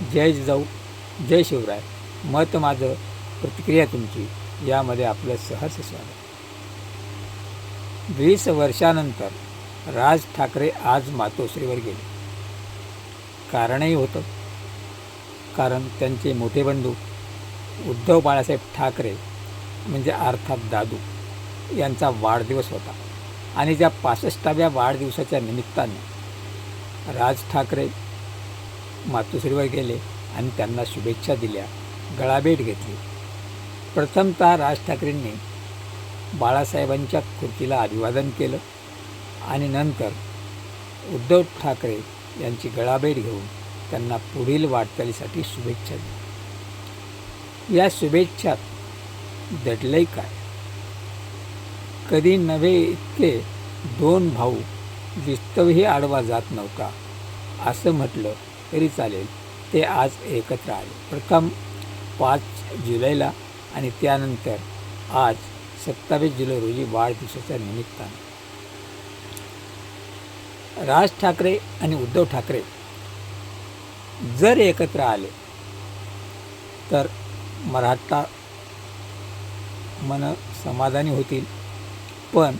जय जिजाऊ जय शिवराय. मत माझं प्रतिक्रिया तुमची. यामध्ये आपलं सहर्ष स्वागत. वीस वर्षानंतर राज ठाकरे आज मातोश्रीवर गेले. कारणही होतं. कारण त्यांचे मोठे बंधू उद्धव बाळासाहेब ठाकरे म्हणजे अर्थात दादू यांचा वाढदिवस होता. आणि ज्या पासष्टाव्या वाढदिवसाच्या निमित्ताने राज ठाकरे मातोश्रीवर गेले आणि त्यांना शुभेच्छा दिल्या. गळाभेट घेतली. प्रथमतः राज ठाकरेंनी बाळासाहेबांच्या कृतीला अभिवादन केलं आणि नंतर उद्धव ठाकरे यांची गळाभेट घेऊन त्यांना पुढील वाटचालीसाठी शुभेच्छा दिल्या. या शुभेच्छात दडलंय काय? कधी नव्हे इतके दोन भाऊ विस्तवही आडवा जात नव्हता असं म्हटलं तरी चालेल. ते आज एकत्र आले. प्रथम पाच जुलैला आणि त्यानंतर आज सत्तावीस जुलै रोजी वाढदिवसाच्या निमित्ताने. राज ठाकरे आणि उद्धव ठाकरे जर एकत्र आले तर मराठा मन समाधानी होतील. पण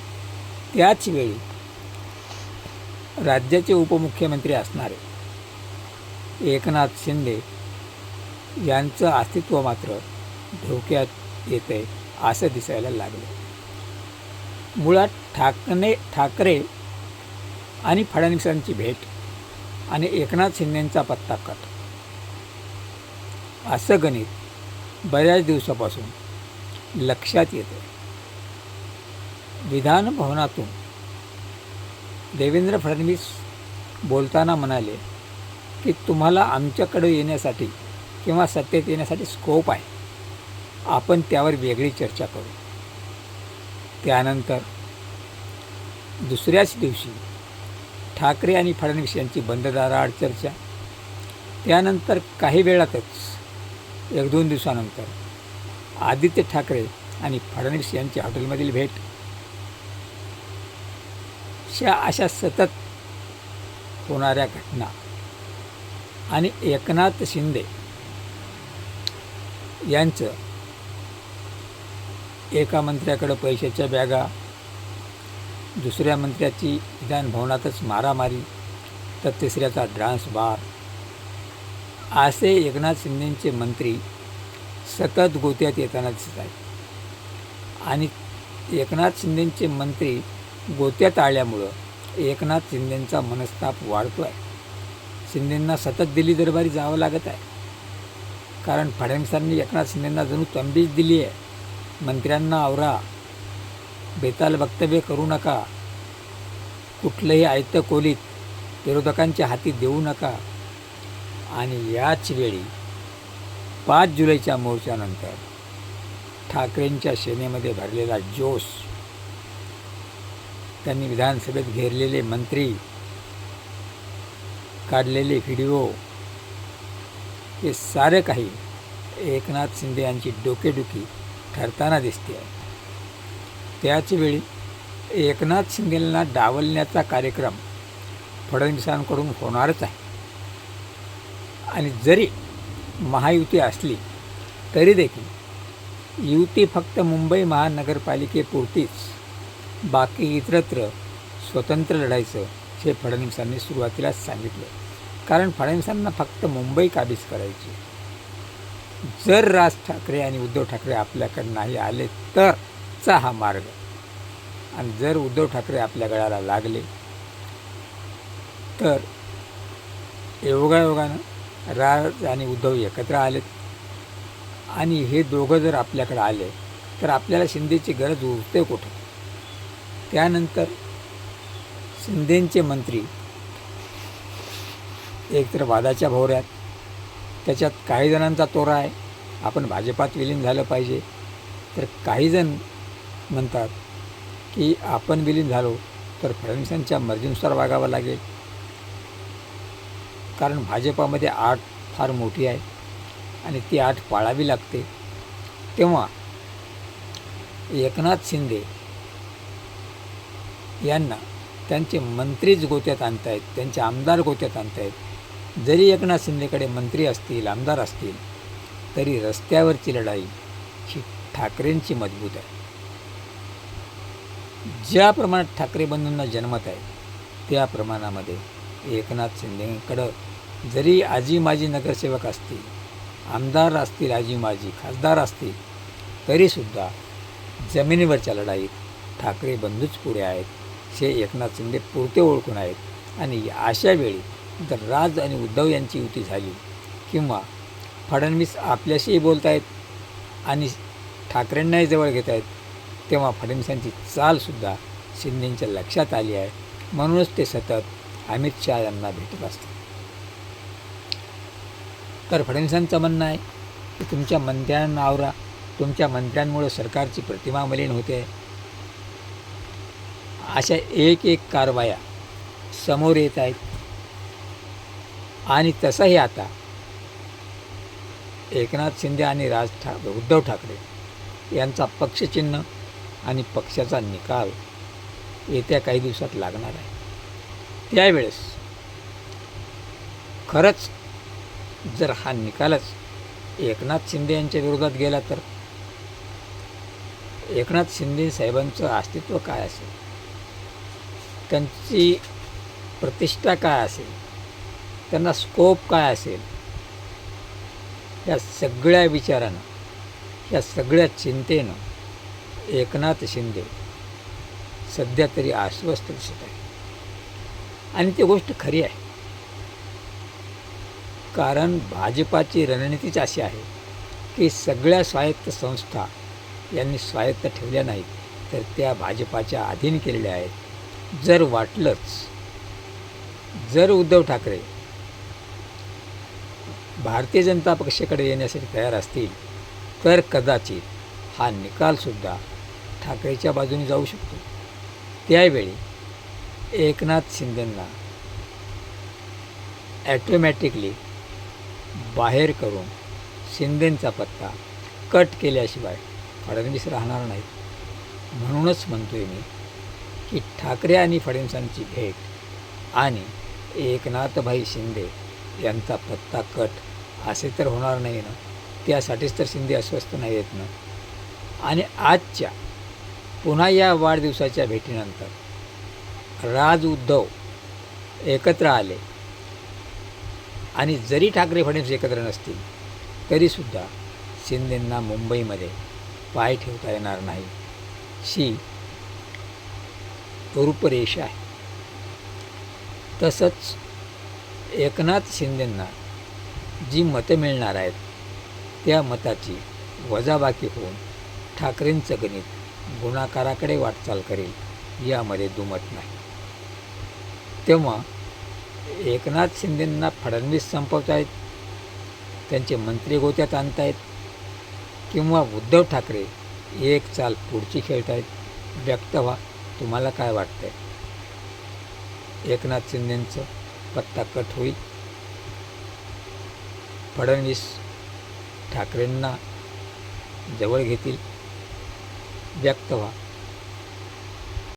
त्याच वेळी राज्याचे उपमुख्यमंत्री असणारे एकनाथ शिंदे यांचं अस्तित्व मात्र धोक्यात येते असं दिसायला लागलं मुळात ठाकणे ठाकरे आणि फडणवीसांची भेट आणि एकनाथ शिंदेंचा पत्ता कट. असं गणित बऱ्याच दिवसापासून लक्षात येतं विधान भवनातून देवेंद्र फडणवीस बोलताना म्हणाले की तुम्हाला आमच्याकडे येण्यासाठी किंवा सत्तेत येण्यासाठी स्कोप आहे. आपण त्यावर वेगळी चर्चा करू. त्यानंतर दुसऱ्याच दिवशी ठाकरे आणि फडणवीस यांची बंददाराआड चर्चा. त्यानंतर काही वेळातच एक दोन दिवसानंतर आदित्य ठाकरे आणि फडणवीस यांची हॉटेलमधील भेट. अशा अशा सतत होणाऱ्या घटना आणि एकनाथ शिंदे यांचं एका मंत्र्याकडं पैशाच्या बॅगा दुसऱ्या मंत्र्याची विधानभवनातच मारामारी तर तिसऱ्याचा डान्स बार असे एकनाथ शिंदेंचे मंत्री सतत गोत्यात येताना दिसत आहेत. आणि एकनाथ शिंदेंचे मंत्री गोत्यात आल्यामुळं एकनाथ शिंदेंचा मनस्ताप वाढतो आहे शिंदेंना सतत दिल्ली दरबारी जावं लागत आहे. कारण फडणवीसांनी एकनाथ शिंदेंना जणू तंबीच दिली आहे. मंत्र्यांना आवरा. बेताल वक्तव्य करू नका. कुठलंही आयत्त कोलीत विरोधकांच्या हाती देऊ नका. आणि याच वेळी पाच जुलैच्या मोर्चानंतर ठाकरेंच्या सेनेमध्ये भरलेला जोश. त्यांनी विधानसभेत घेरलेले मंत्री काढलेले व्हिडिओ हे सारं काही एकनाथ शिंदे यांची डोकेडुकी ठरताना दिसते आहे. त्याचवेळी एकनाथ शिंदेंना डावलण्याचा कार्यक्रम फडणवीसांकडून होणारच आहे. आणि जरी महायुती असली तरी देखील युती फक्त मुंबई महानगरपालिकेपुरतीच बाकी इतरत्र स्वतंत्र लढायचं हे फडणवीसांनी सुरुवातीलाच सांगितलं. कारण फडणवीसांना फक्त मुंबई काबीज करायची. जर राज ठाकरे आणि उद्धव ठाकरे आपल्याकडे नाही आले तर चा हा मार्ग. आणि जर उद्धव ठाकरे आपल्या गळाला लागले तर योगायोगानं राज आणि उद्धव एकत्र आलेत. आणि हे दोघं जर आपल्याकडे आले तर आपल्याला शिंदेची गरज उरते कुठं? त्यानंतर शिंदेंचे मंत्री एकतर वादाच्या भोवऱ्यात त्याच्यात काही जणांचा तोरा आहे. आपण भाजपात विलीन झालं पाहिजे. तर काही जण म्हणतात की आपण विलीन झालो तर फडणवीसांच्या मर्जीनुसार वागावं लागेल. कारण भाजपामध्ये आठ फार मोठी आहे आणि ती आठ पाळावी लागते. तेव्हा एकनाथ शिंदे यांना त्यांचे मंत्रीच गोत्यात आणतायत त्यांचे आमदार गोत्यात आणतायत. जरी एकनाथ शिंदेकडे मंत्री असतील आमदार असतील तरी रस्त्यावरची लढाई ही ठाकरेंची मजबूत आहे. ज्या प्रमाणात ठाकरे बंधूंना जन्मत आहे त्या प्रमाणामध्ये एकनाथ शिंदेकडं जरी आजी माजी नगरसेवक असतील आमदार असतील आजी माजी खासदार असतील तरीसुद्धा जमिनीवरच्या लढाईत ठाकरे बंधूच पुढे आहेत. हे एकनाथ शिंदे पुरते ओळखून आहेत. आणि अशा वेळी जर राज आणि उद्धव यांची युती झाली किंवा फडणवीस आपल्याशीही बोलत आहेत आणि ठाकरेंनाही जवळ घेत आहेत तेव्हा फडणवीसांची चालसुद्धा शिंदेच्या लक्षात आली आहे. म्हणूनच ते सतत अमित शहा यांना भेटत असतात. तर फडणवीसांचं म्हणणं आहे की तुमच्या मंत्र्यांना आवरा. तुमच्या मंत्र्यांमुळे सरकारची प्रतिमा मलिन होते. अशा एक एक कारवाया समोर येत आहेत. आणि तसंही आता एकनाथ शिंदे आणि राज ठाकरे उद्धव ठाकरे यांचा पक्षचिन्ह आणि पक्षाचा निकाल येत्या काही दिवसात लागणार आहे. त्यावेळेस खरंच जर हा निकालच एकनाथ शिंदे यांच्या विरोधात गेला तर? एकनाथ शिंदे साहेबांचं अस्तित्व काय असेल? त्यांची प्रतिष्ठा काय असेल? त्यांना स्कोप काय असेल? या सगळ्या विचारानं या सगळ्या चिंतेनं एकनाथ शिंदे सध्या तरी आश्वस्त दिसत आहे आणि ती गोष्ट खरी आहे. कारण भाजपाची रणनीतीच अशी आहे की सगळ्या स्वायत्त संस्था यांनी स्वायत्त ठेवल्या नाहीत तर त्या भाजपाच्या अधीन केलेल्या आहेत. जर वाटलंच जर उद्धव ठाकरे भारतीय जनता पक्षाकडे येण्यासाठी तयार असतील तर कदाचित हा निकालसुद्धा ठाकरेच्या बाजूने जाऊ शकतो. त्यावेळी एकनाथ शिंदेंना ॲटोमॅटिकली बाहेर करून शिंदेंचा पत्ता कट केल्याशिवाय फडणवीस राहणार नाहीत. म्हणूनच म्हणतोय मी की ठाकरे आणि फडणवीसांची भेट आणि एकनाथभाई शिंदे यांचा पत्ता कट असे तर होणार नाही ना? त्यासाठीच तर शिंदे अस्वस्थ नाही आहेत ना? आणि आजच्या पुन्हा या वाढदिवसाच्या भेटीनंतर राज उद्धव एकत्र आले. आणि जरी ठाकरे फडणवीस एकत्र नसतील तरीसुद्धा शिंदेंना मुंबईमध्ये पाय ठेवता येणार नाही. शी रूपरेषा आहे. तसंच एकनाथ शिंदेंना जी मतं मिळणार आहेत त्या मताची वजाबाकी होऊन ठाकरेंचं गणित गुणाकाराकडे वाटचाल करेल यामध्ये दुमत नाही. तेव्हा एकनाथ शिंदेंना फडणवीस संपवतायत त्यांचे मंत्री गोत्यात आणत आहेत किंवा उद्धव ठाकरे एक चाल पुढची खेळत आहेत व्यक्त व्हा. तुम्हाला काय वाटतंय? एकनाथ शिंदेंचं पत्ता कट होईल. फडणवीस ठाकरेंना जवळ घेतील. व्यक्त व्हा.